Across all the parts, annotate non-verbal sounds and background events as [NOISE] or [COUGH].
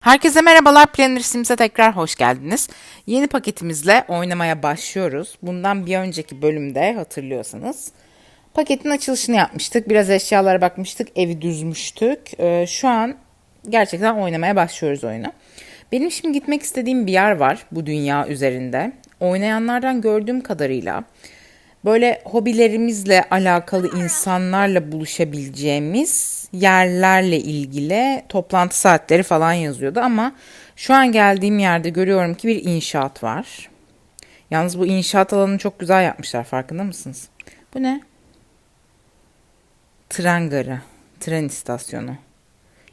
Herkese merhabalar Planner Sims'e tekrar hoş geldiniz. Yeni paketimizle oynamaya başlıyoruz. Bundan bir önceki bölümde hatırlıyorsanız paketin açılışını yapmıştık. Biraz eşyalara bakmıştık, evi düzmüştük. Ee, şu an gerçekten oynamaya başlıyoruz oyunu. Benim şimdi gitmek istediğim bir yer var bu dünya üzerinde. Oynayanlardan gördüğüm kadarıyla böyle hobilerimizle alakalı insanlarla buluşabileceğimiz yerlerle ilgili toplantı saatleri falan yazıyordu ama şu an geldiğim yerde görüyorum ki bir inşaat var. Yalnız bu inşaat alanını çok güzel yapmışlar farkında mısınız? Bu ne? Tren garı, tren istasyonu.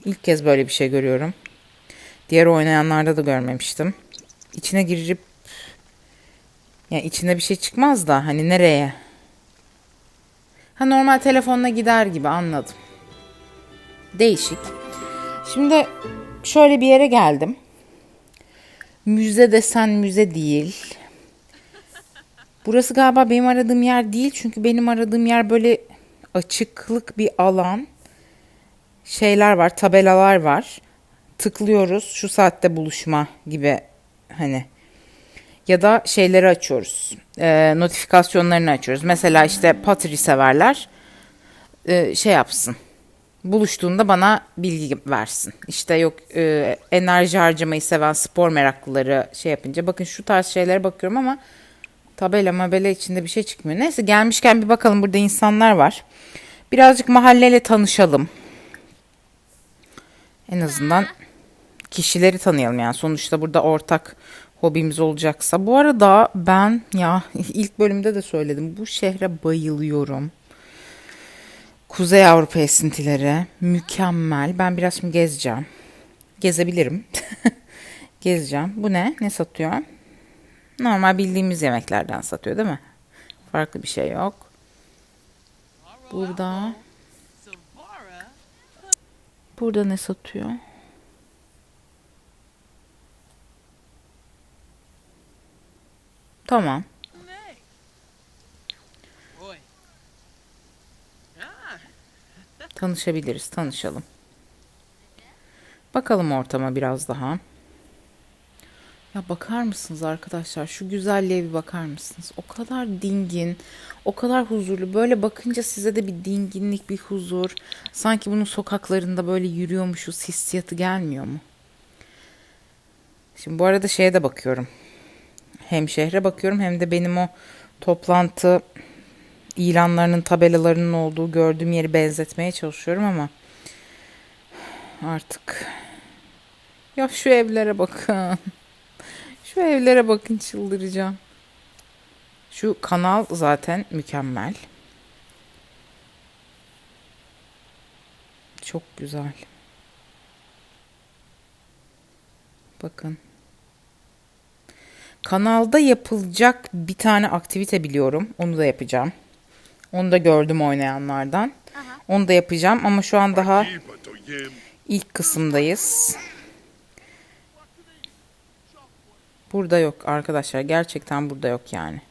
İlk kez böyle bir şey görüyorum. Diğer oynayanlarda da görmemiştim. İçine girip yani içinde bir şey çıkmaz da hani nereye? Ha normal telefonla gider gibi anladım. Değişik. Şimdi şöyle bir yere geldim. Müze desen müze değil. Burası galiba benim aradığım yer değil. Çünkü benim aradığım yer böyle açıklık bir alan. Şeyler var, tabelalar var. Tıklıyoruz şu saatte buluşma gibi hani ya da şeyleri açıyoruz. E, notifikasyonlarını açıyoruz. Mesela işte Pottery severler e, şey yapsın. Buluştuğunda bana bilgi versin. İşte yok e, enerji harcamayı seven spor meraklıları şey yapınca. Bakın şu tarz şeylere bakıyorum ama tabela mabela içinde bir şey çıkmıyor. Neyse gelmişken bir bakalım burada insanlar var. Birazcık mahalleyle tanışalım. En azından kişileri tanıyalım yani. Sonuçta burada ortak hobimiz olacaksa. Bu arada ben ya [LAUGHS] ilk bölümde de söyledim. Bu şehre bayılıyorum. Kuzey Avrupa esintileri mükemmel. Ben biraz şimdi gezeceğim. Gezebilirim. [LAUGHS] gezeceğim. Bu ne? Ne satıyor? Normal bildiğimiz yemeklerden satıyor değil mi? Farklı bir şey yok. Burada Burada ne satıyor? Tamam. Tanışabiliriz, tanışalım. Bakalım ortama biraz daha. Ya bakar mısınız arkadaşlar? Şu güzelliğe bir bakar mısınız? O kadar dingin, o kadar huzurlu. Böyle bakınca size de bir dinginlik, bir huzur. Sanki bunun sokaklarında böyle yürüyormuşuz hissiyatı gelmiyor mu? Şimdi bu arada şeye de bakıyorum. Hem şehre bakıyorum hem de benim o toplantı ilanlarının tabelalarının olduğu gördüğüm yeri benzetmeye çalışıyorum ama artık ya şu evlere bakın. [LAUGHS] Şu evlere bakın çıldıracağım. Şu kanal zaten mükemmel. Çok güzel. Bakın. Kanalda yapılacak bir tane aktivite biliyorum. Onu da yapacağım. Onu da gördüm oynayanlardan. Onu da yapacağım ama şu an daha ilk kısımdayız. Burada yok arkadaşlar. Gerçekten burada yok yani.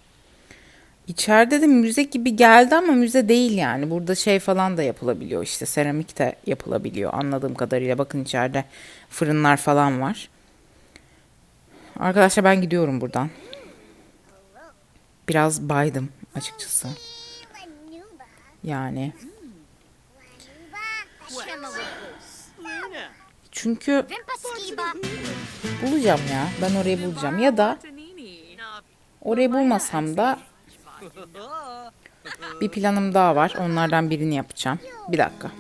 İçeride de müze gibi geldi ama müze değil yani. Burada şey falan da yapılabiliyor işte. Seramik de yapılabiliyor anladığım kadarıyla. Bakın içeride fırınlar falan var. Arkadaşlar ben gidiyorum buradan. Biraz baydım açıkçası. Yani. Çünkü bulacağım ya. Ben orayı bulacağım. Ya da orayı bulmasam da bir planım daha var. Onlardan birini yapacağım. Bir dakika.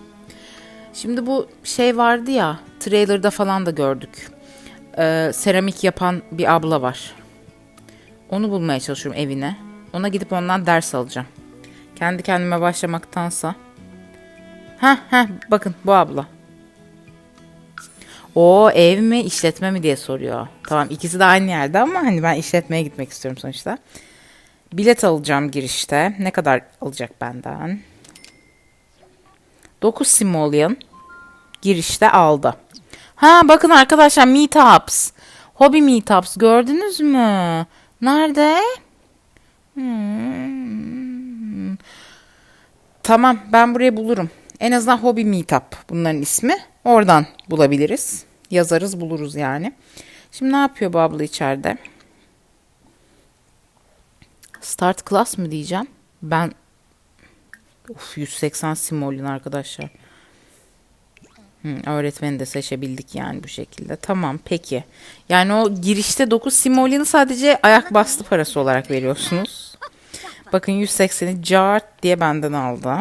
Şimdi bu şey vardı ya trailer'da falan da gördük. Ee, seramik yapan bir abla var. Onu bulmaya çalışıyorum evine. Ona gidip ondan ders alacağım. Kendi kendime başlamaktansa. Ha ha bakın bu abla. O ev mi işletme mi diye soruyor. Tamam ikisi de aynı yerde ama hani ben işletmeye gitmek istiyorum sonuçta. Bilet alacağım girişte. Ne kadar alacak benden? 9 simoleon girişte aldı. Ha bakın arkadaşlar meetups. Hobby meetups gördünüz mü? Nerede? Hmm. tamam ben buraya bulurum. En azından Hobby Meetup bunların ismi. Oradan bulabiliriz. Yazarız buluruz yani. Şimdi ne yapıyor bu abla içeride? Start class mı diyeceğim? Ben Of 180 simolin arkadaşlar. Hı, öğretmeni de seçebildik yani bu şekilde. Tamam peki. Yani o girişte 9 simolini sadece ayak bastı parası olarak veriyorsunuz. Bakın 180'i cart diye benden aldı.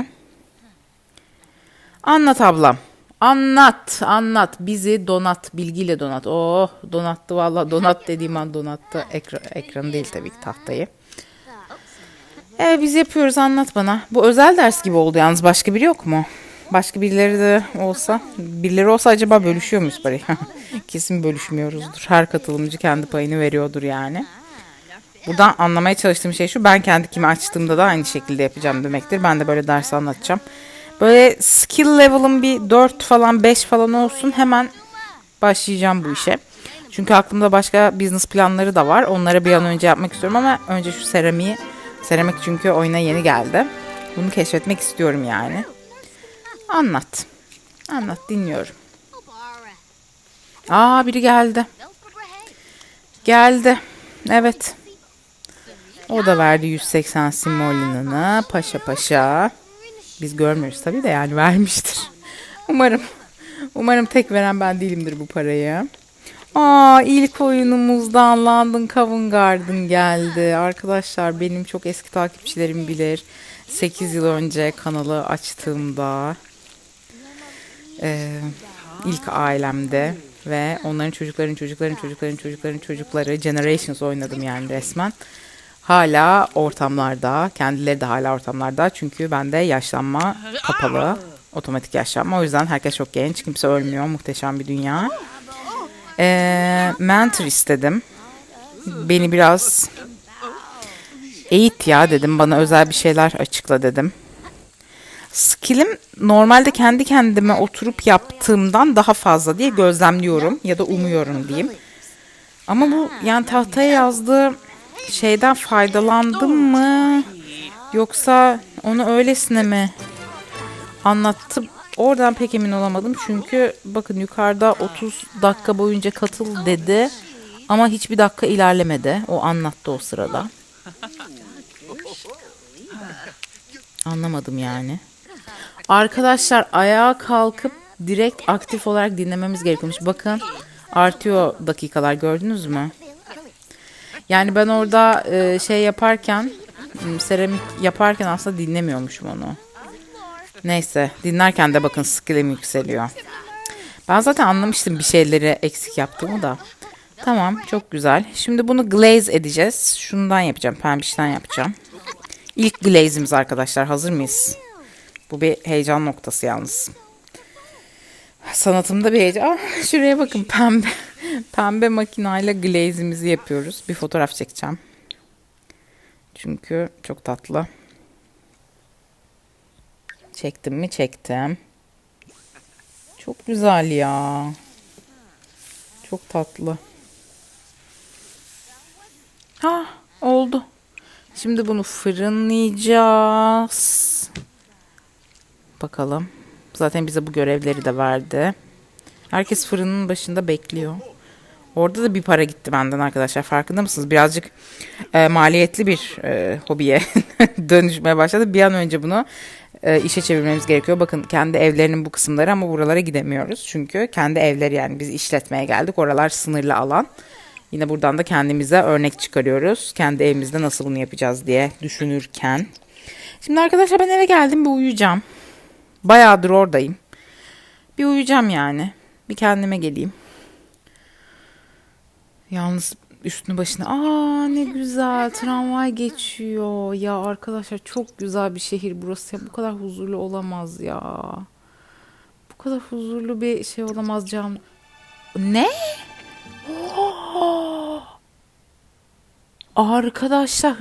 Anlat ablam. Anlat, anlat. Bizi donat, bilgiyle donat. Oh, donattı valla. Donat dediğim an donattı. Ekra ekranı değil tabii ki tahtayı. Evet biz yapıyoruz anlat bana. Bu özel ders gibi oldu yalnız başka biri yok mu? Başka birileri de olsa, birileri olsa acaba bölüşüyor muyuz parayı? [LAUGHS] Kesin bölüşmüyoruzdur. Her katılımcı kendi payını veriyordur yani. Buradan anlamaya çalıştığım şey şu. Ben kendi kimi açtığımda da aynı şekilde yapacağım demektir. Ben de böyle ders anlatacağım. Böyle skill level'ım bir 4 falan 5 falan olsun. Hemen başlayacağım bu işe. Çünkü aklımda başka business planları da var. Onları bir an önce yapmak istiyorum ama önce şu seramiği Seramik çünkü oyuna yeni geldi. Bunu keşfetmek istiyorum yani. Anlat. Anlat dinliyorum. Aa biri geldi. Geldi. Evet. O da verdi 180 simolinini paşa paşa. Biz görmüyoruz tabii de yani vermiştir. Umarım. Umarım tek veren ben değilimdir bu parayı. Aa ilk oyunumuzdan London Covent Garden geldi. Arkadaşlar benim çok eski takipçilerim bilir. 8 yıl önce kanalı açtığımda e, ilk ailemde ve onların çocukların çocukların çocukların çocukların çocukları Generations oynadım yani resmen. Hala ortamlarda, kendileri de hala ortamlarda çünkü bende yaşlanma kapalı, otomatik yaşlanma. O yüzden herkes çok genç, kimse ölmüyor, muhteşem bir dünya. Ee, mentor istedim. Beni biraz eğit ya dedim. Bana özel bir şeyler açıkla dedim. Skill'im normalde kendi kendime oturup yaptığımdan daha fazla diye gözlemliyorum ya da umuyorum diyeyim. Ama bu yani tahtaya yazdığı şeyden faydalandım mı? Yoksa onu öylesine mi anlattı Oradan pek emin olamadım çünkü bakın yukarıda 30 dakika boyunca katıl dedi ama hiçbir dakika ilerlemedi. O anlattı o sırada. [LAUGHS] Anlamadım yani. Arkadaşlar ayağa kalkıp direkt aktif olarak dinlememiz gerekiyormuş. Bakın artıyor dakikalar gördünüz mü? Yani ben orada e, şey yaparken seramik yaparken aslında dinlemiyormuşum onu. Neyse dinlerken de bakın skillim yükseliyor. Ben zaten anlamıştım bir şeyleri eksik yaptığımı da. Tamam çok güzel. Şimdi bunu glaze edeceğiz. Şundan yapacağım. Pembişten yapacağım. İlk glaze'imiz arkadaşlar. Hazır mıyız? Bu bir heyecan noktası yalnız. Sanatımda bir heyecan. Ah, şuraya bakın pembe. [LAUGHS] Pembe makinayla glaze'imizi yapıyoruz. Bir fotoğraf çekeceğim. Çünkü çok tatlı. Çektim mi? Çektim. Çok güzel ya. Çok tatlı. Ha oldu. Şimdi bunu fırınlayacağız. Bakalım. Zaten bize bu görevleri de verdi. Herkes fırının başında bekliyor. Orada da bir para gitti benden arkadaşlar. Farkında mısınız? Birazcık e, maliyetli bir e, hobiye [LAUGHS] dönüşmeye başladı. Bir an önce bunu e, işe çevirmemiz gerekiyor. Bakın kendi evlerinin bu kısımları ama buralara gidemiyoruz. Çünkü kendi evleri yani biz işletmeye geldik. Oralar sınırlı alan. Yine buradan da kendimize örnek çıkarıyoruz. Kendi evimizde nasıl bunu yapacağız diye düşünürken. Şimdi arkadaşlar ben eve geldim bir uyuyacağım. Bayağıdır oradayım. Bir uyuyacağım yani. Bir kendime geleyim. Yalnız üstünü başına. Aa ne güzel tramvay geçiyor. Ya arkadaşlar çok güzel bir şehir burası. Ya, bu kadar huzurlu olamaz ya. Bu kadar huzurlu bir şey olamaz cam. Ne? Oh! Arkadaşlar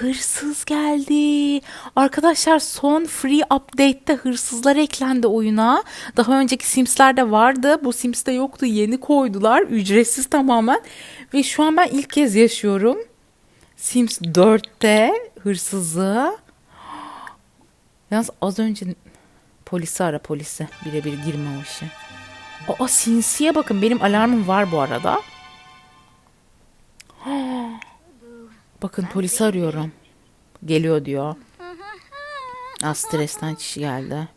Hırsız geldi. Arkadaşlar son free update'te hırsızlar eklendi oyuna. Daha önceki Sims'lerde vardı. Bu Sims'te yoktu. Yeni koydular. Ücretsiz tamamen. Ve şu an ben ilk kez yaşıyorum. Sims 4'te hırsızı. Yalnız az önce polisi ara polisi. Birebir girme o işe. Aa sinsiye bakın benim alarmım var bu arada. Bakın polisi arıyorum. Geliyor diyor. Az [LAUGHS] stresten kişi geldi.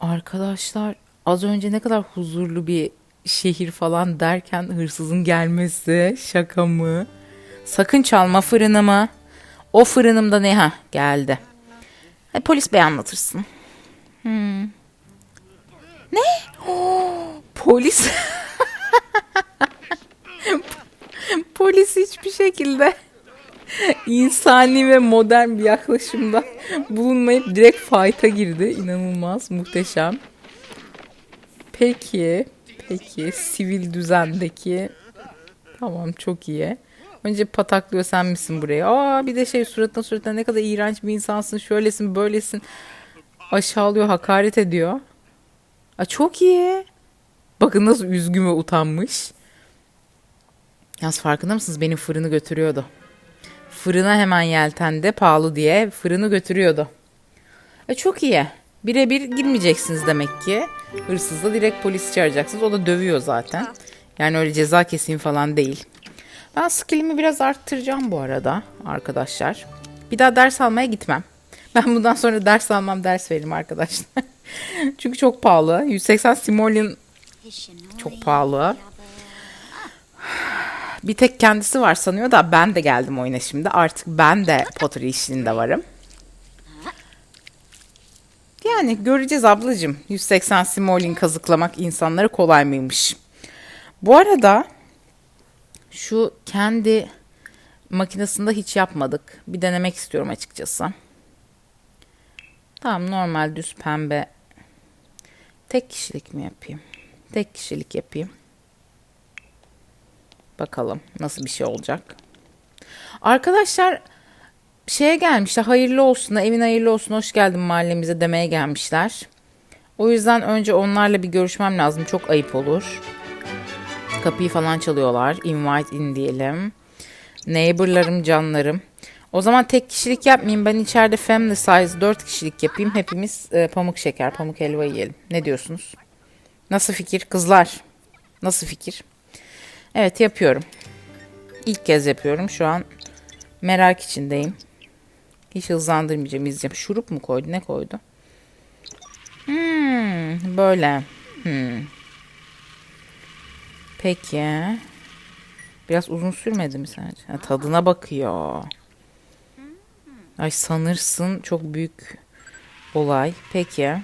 Arkadaşlar az önce ne kadar huzurlu bir şehir falan derken hırsızın gelmesi şaka mı? Sakın çalma fırınımı. O fırınımda ne ha geldi. Hadi polis bey anlatırsın. Hmm. Ne? Oo, [GASPS] polis. [LAUGHS] polis hiçbir şekilde insani ve modern bir yaklaşımda bulunmayıp direkt fight'a girdi. İnanılmaz, muhteşem. Peki, peki sivil düzendeki tamam çok iyi. Önce pataklıyor sen misin buraya? Aa bir de şey suratına suratına ne kadar iğrenç bir insansın. Şöylesin, böylesin. Aşağılıyor, hakaret ediyor. Aa, çok iyi. Bakın nasıl üzgün ve utanmış. Yalnız farkında mısınız? Benim fırını götürüyordu. Fırına hemen yeltendi pahalı diye fırını götürüyordu. E çok iyi. Birebir girmeyeceksiniz demek ki. Hırsızla direkt polisi çağıracaksınız. O da dövüyor zaten. Yani öyle ceza keseyim falan değil. Ben skillimi biraz arttıracağım bu arada arkadaşlar. Bir daha ders almaya gitmem. Ben bundan sonra ders almam ders veririm arkadaşlar. [LAUGHS] Çünkü çok pahalı. 180 simoleon çok pahalı. Bir tek kendisi var sanıyor da ben de geldim oyuna şimdi. Artık ben de pottery işinde varım. Yani göreceğiz ablacığım. 180 simoleon kazıklamak insanlara kolay mıymış? Bu arada şu kendi makinesinde hiç yapmadık. Bir denemek istiyorum açıkçası. Tamam normal düz pembe. Tek kişilik mi yapayım? Tek kişilik yapayım. Bakalım nasıl bir şey olacak. Arkadaşlar şeye gelmişler hayırlı olsun evin hayırlı olsun hoş geldin mahallemize demeye gelmişler. O yüzden önce onlarla bir görüşmem lazım çok ayıp olur. Kapıyı falan çalıyorlar invite in diyelim. Neighborlarım canlarım. O zaman tek kişilik yapmayayım ben içeride family size 4 kişilik yapayım hepimiz e, pamuk şeker pamuk helva yiyelim. Ne diyorsunuz? Nasıl fikir kızlar? Nasıl fikir? Evet yapıyorum. İlk kez yapıyorum. Şu an merak içindeyim. Hiç hızlandırmayacağım izleyeceğim. Şurup mu koydu? Ne koydu? Hmm, böyle. Hmm. Peki. Biraz uzun sürmedi mi sence? Ha, tadına bakıyor. Ay sanırsın çok büyük olay. Peki.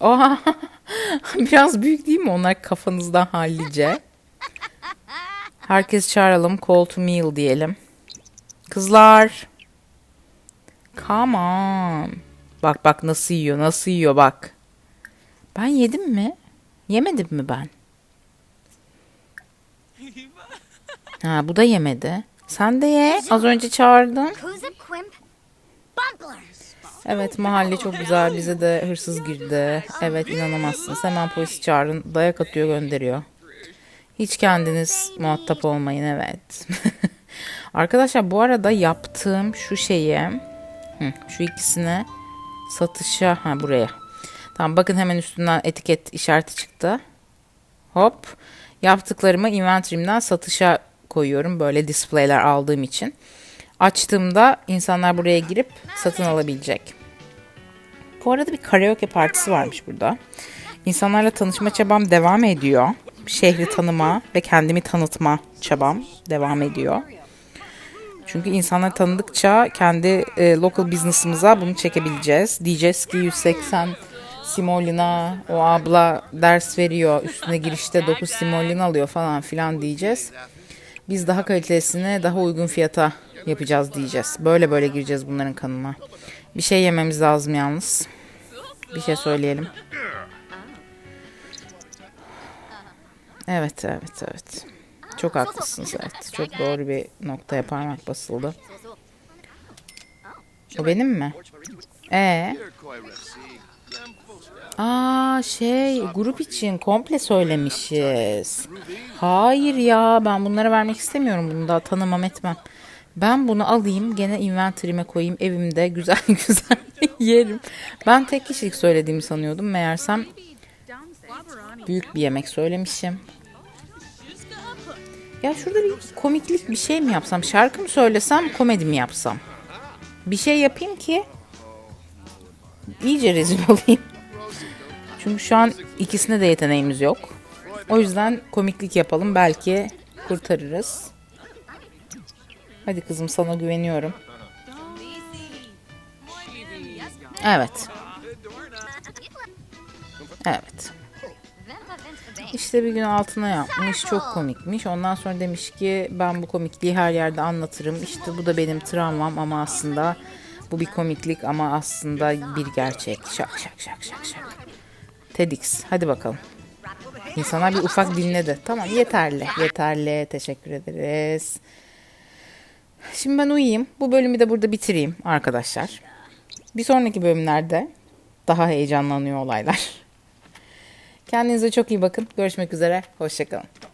Oha. [LAUGHS] [LAUGHS] Biraz büyük değil mi onlar kafanızdan hallice? Herkes çağıralım. Call to meal diyelim. Kızlar. Come on. Bak bak nasıl yiyor nasıl yiyor bak. Ben yedim mi? Yemedim mi ben? Ha bu da yemedi. Sen de ye. Az önce çağırdın. Evet mahalle çok güzel. Bize de hırsız girdi. Evet inanamazsınız. Hemen polisi çağırın. Dayak atıyor gönderiyor. Hiç kendiniz muhatap olmayın evet. [LAUGHS] Arkadaşlar bu arada yaptığım şu şeyi şu ikisini satışa ha buraya. Tamam bakın hemen üstünden etiket işareti çıktı. Hop. Yaptıklarımı inventory'imden satışa koyuyorum. Böyle display'ler aldığım için. Açtığımda insanlar buraya girip satın alabilecek. Bu arada bir karaoke partisi varmış burada. İnsanlarla tanışma çabam devam ediyor. Şehri tanıma ve kendimi tanıtma çabam devam ediyor. Çünkü insanları tanıdıkça kendi e, local business'ımıza bunu çekebileceğiz. Diyeceğiz ki 180 Simolina o abla ders veriyor. Üstüne girişte 9 Simolina alıyor falan filan diyeceğiz. Biz daha kalitesini daha uygun fiyata yapacağız diyeceğiz. Böyle böyle gireceğiz bunların kanına. Bir şey yememiz lazım yalnız. Bir şey söyleyelim. Evet, evet, evet. Çok haklısınız, evet. Çok doğru bir noktaya parmak basıldı. O benim mi? Ee? Aa şey grup için komple söylemişiz. Hayır ya ben bunlara vermek istemiyorum. Bunu daha tanımam etmem. Ben bunu alayım gene inventory'me koyayım evimde güzel [LAUGHS] güzel yerim. Ben tek kişilik söylediğimi sanıyordum. Meğersem büyük bir yemek söylemişim. Ya şurada bir komiklik bir şey mi yapsam? Şarkı mı söylesem, komedi mi yapsam? Bir şey yapayım ki iyice rezil olayım. Çünkü şu an ikisine de yeteneğimiz yok. O yüzden komiklik yapalım. Belki kurtarırız. Hadi kızım sana güveniyorum. Evet. Evet. İşte bir gün altına yapmış. Çok komikmiş. Ondan sonra demiş ki ben bu komikliği her yerde anlatırım. İşte bu da benim travmam ama aslında bu bir komiklik ama aslında bir gerçek. Şak şak şak şak şak. TEDx. Hadi bakalım. İnsanlar bir ufak dinledi. Tamam yeterli. Yeterli. Teşekkür ederiz. Şimdi ben uyuyayım. Bu bölümü de burada bitireyim arkadaşlar. Bir sonraki bölümlerde daha heyecanlanıyor olaylar. [LAUGHS] Kendinize çok iyi bakın. Görüşmek üzere. Hoşçakalın.